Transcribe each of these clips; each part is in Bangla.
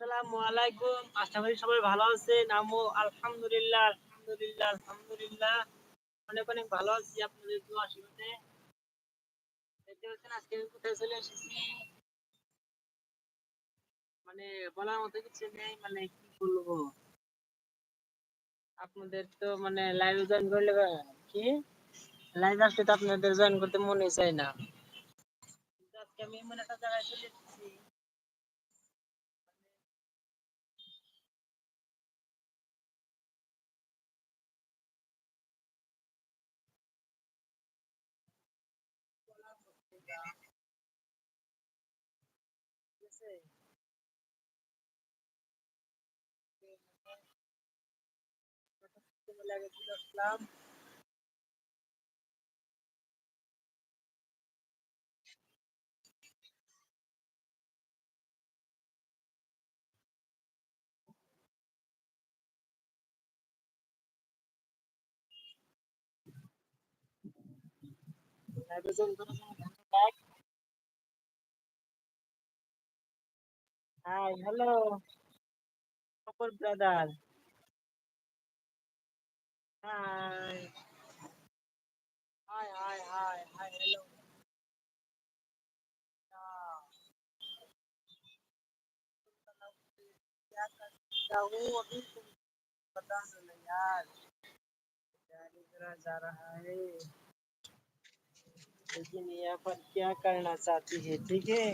আশা করি সবাই ভালো আছেন। আলহামদুলিল্লাহ আলহামদুলিল্লাহ আলহামদুলিল্লাহ। অনেক অনেক ভালো আছি আপনাদের আশীর্বাদে মানে মানে আপনাদের তো মানে লাইভ জয়েন করলে কি? লাইভ আসলে তো আপনাদের জয়েন করতে মনে চায় না। আজকে আমি এমন একটা জায়গায় চলে লাগে চলে আসলাম লাইভে Hi, hello. Super brother. Hi. Hi, hi, hi, hi, hello. क्या कर सकता हूँ अभी तुम पता नहीं यार जा रहा है लेकिन यहाँ पर क्या करना चाहती है, ठीक है?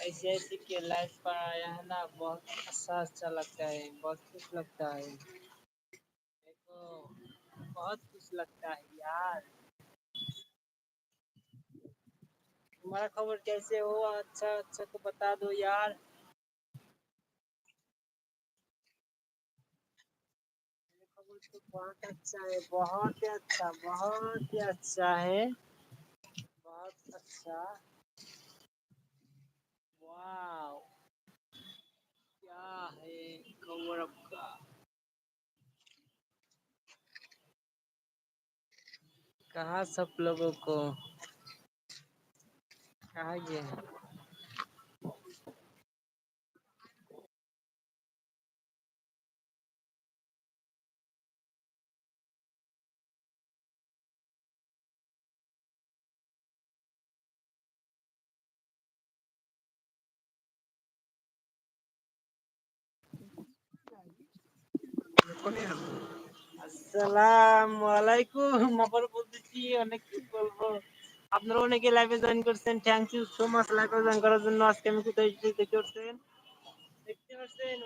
ऐसे ऐसे के लाइफ पर आया है ना, बहुत अच्छा अच्छा लगता है, बहुत खुश लगता है। देखो, बहुत खुश लगता है यार। तुम्हारा खबर कैसे हो? अच्छा अच्छा तो बता दो यार। खबर तो बहुत अच्छा है, बहुत ही अच्छा बहुत ही अच्छा है। अच्छा। वाओ। क्या है कवर अप का? कहा सब लोगों को? कहा गया আসসালামু আলাইকুম। আবার বলতেছি, অনেক কি বলব? আপনারা অনেকে লাইভে জয়েন করছেন। থ্যাংক ইউ সো মাচ লাইভে জয়েন করার জন্য। আজকে আমি কোথায় এসেছি দেখতে পাচ্ছেন? দেখতে পাচ্ছেন?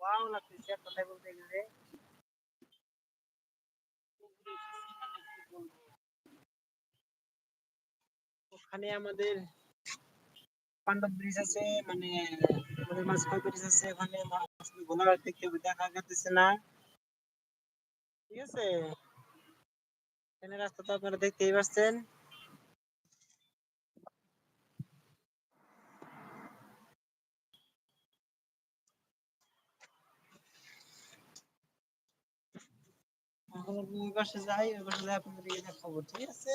ওয়াও লাগতেছে কথাই বলতে গেলে। ওখানে আমাদের পাণ্ডব ব্রিজ আছে মানে আমাদের মাঝখানে ব্রিজ আছে ওখানে ঘোড়া দেখতে দেখা যাচ্ছে না। ঠিক আছে? এখানে রাস্তা তো আপনারা দেখতেই পাচ্ছেন। এখন ওই পাশে যাই ওই পাশে যাই আপনাদেরকে দেখাবো ঠিক আছে?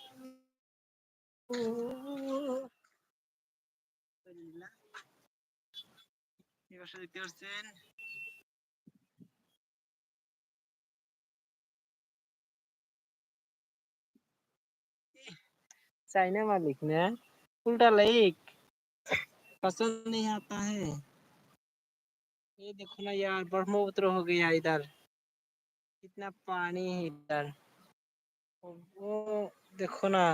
এবার দেখতে পাচ্ছেন चाइना मालिक ने उल्टा लाइक पसंद नहीं आता है ये देखो ना यार ब्रह्मपुत्र हो गया इधर कितना पानी है इधर वो देखो ना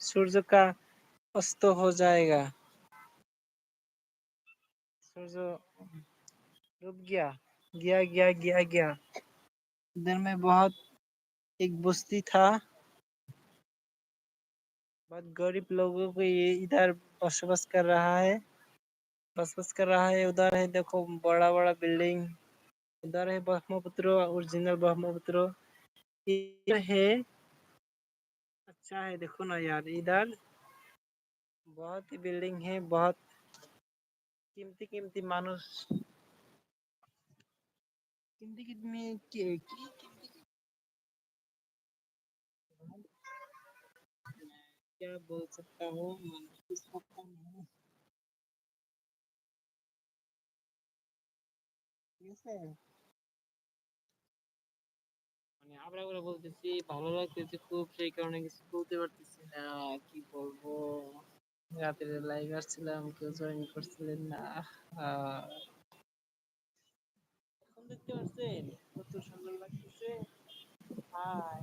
सूर्य का अस्त हो जाएगा सूर्य डूब गया गया गया गया गया इधर में बहुत एक बस्ती था बहुत गरीब लोगों को ये इधर बसबस कर रहा है बसबस कर रहा है उधर है देखो बड़ा बड़ा बिल्डिंग उधर है ब्रह्मपुत्र ओरिजिनल ब्रह्मपुत्र इधर है अच्छा है देखो ना यार, इधर बहुत ही बिल्डिंग है, बहुत कीमती कीमती मानुष कीमती कीमती? की- क्या बोल सकता हूँ? मन कुछ আমরা ওরা বলতেছি, ভালো লাগতেছে খুব, সেই কারণে কিছু বলতে পারতেছি না, কি বলব? রাতের লাইভ আসছিলাম, কেউ জয়েন করছিলেন না। এখন দেখতে পাচ্ছেন কত সুন্দর লাগতেছে। হাই